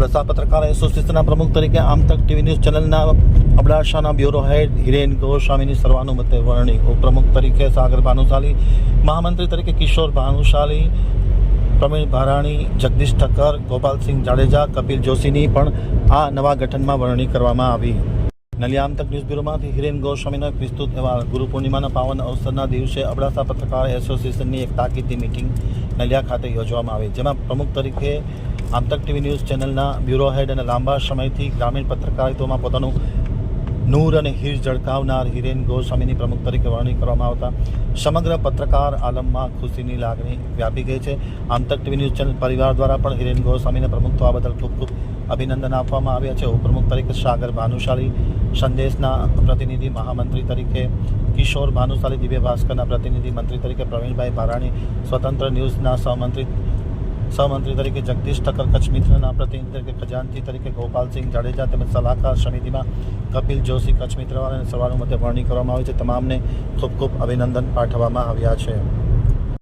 અબડાસા પત્રકાર એસોસિએશનના પ્રમુખ તરીકે આમતક ટીવી ન્યૂઝ ચેનલના અબડાસાના બ્યુરો હેડ હિરેન ગોસ્વામીની સર્વાનુમતે વરણી. ઉપપ્રમુખ તરીકે સાગર ભાનુશાલી, મહામંત્રી તરીકે કિશોર ભાનુશાલી, પ્રવીણ ભારાણી, જગદીશ ઠક્કર, ગોપાલસિંહ જાડેજા, કપિલ જોશીની પણ આ નવા ગઠનમાં વરણી કરવામાં આવી. નલિયામ તક ન્યૂઝ બ્યુરોમાંથી હિરેન ગોસ્વામીનો વિસ્તૃત અહેવાલ. ગુરુ પૂર્ણિમાના પાવન અવસરના દિવસે અબડાસા પત્રકાર એસોસિએશનની એક તાકીદની મિટિંગ નલિયા ખાતે યોજવામાં આવી, જેમાં પ્રમુખ તરીકે આમતક ટીવી ન્યૂઝ ચેનલના બ્યુરો હેડ અને લાંબા સમયથી ગ્રામીણ પત્રકારિત્વમાં પોતાનું નૂર અને હીર ઝળકાવનાર હિરેન ગોસ્વામીની પ્રમુખ તરીકે વરણી કરવામાં આવતા સમગ્ર પત્રકાર આલમમાં ખુશીની લાગણી વ્યાપી ગઈ છે. આમતક ટીવી ન્યૂઝ ચેનલ પરિવાર દ્વારા પણ હિરેન ગોસ્વામીને પ્રમુખ થવા બદલ ખૂબ ખૂબ અભિનંદન આપવામાં આવ્યા છે. ઉપપ્રમુખ તરીકે સાગર ભાનુશાળી સંદેશના પ્રતિનિધિ, મહામંત્રી તરીકે કિશોર ભાનુશાલી દિવ્ય ભાસ્કરના પ્રતિનિધિ, મંત્રી તરીકે પ્રવીણભાઈ ભારાણી, સ્વતંત્ર ન્યૂઝના સહમંત્રી સહમંત્રી તરીકે જગદીશ ઠક્કર કચ્છ મિત્રના પ્રતિનિધિ તરીકે ખજાનચી તરીકે ગોપાલસિંહ જાડેજા તેમજ સલાહકાર સમિતિમાં કપિલ જોશી કચ્છ મિત્રવાળાને સર્વાનુમતે વરણી કરવામાં આવી છે. તમામને ખૂબ ખૂબ અભિનંદન પાઠવવામાં આવ્યા છે.